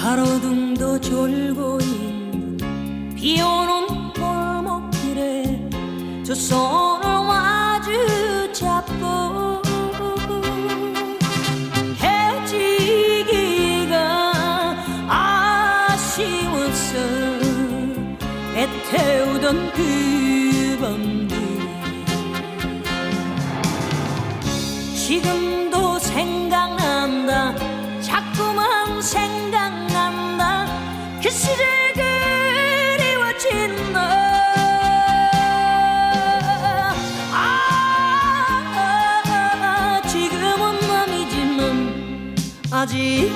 가로등도 졸고 있는 비오는 골목길에 두 손을 마주 잡고 헤어지기가 아쉬워서 애태우던 그 밤들. 지금도 생각난다 그 시절 그리워진다 아, 지금은 남이지만 아직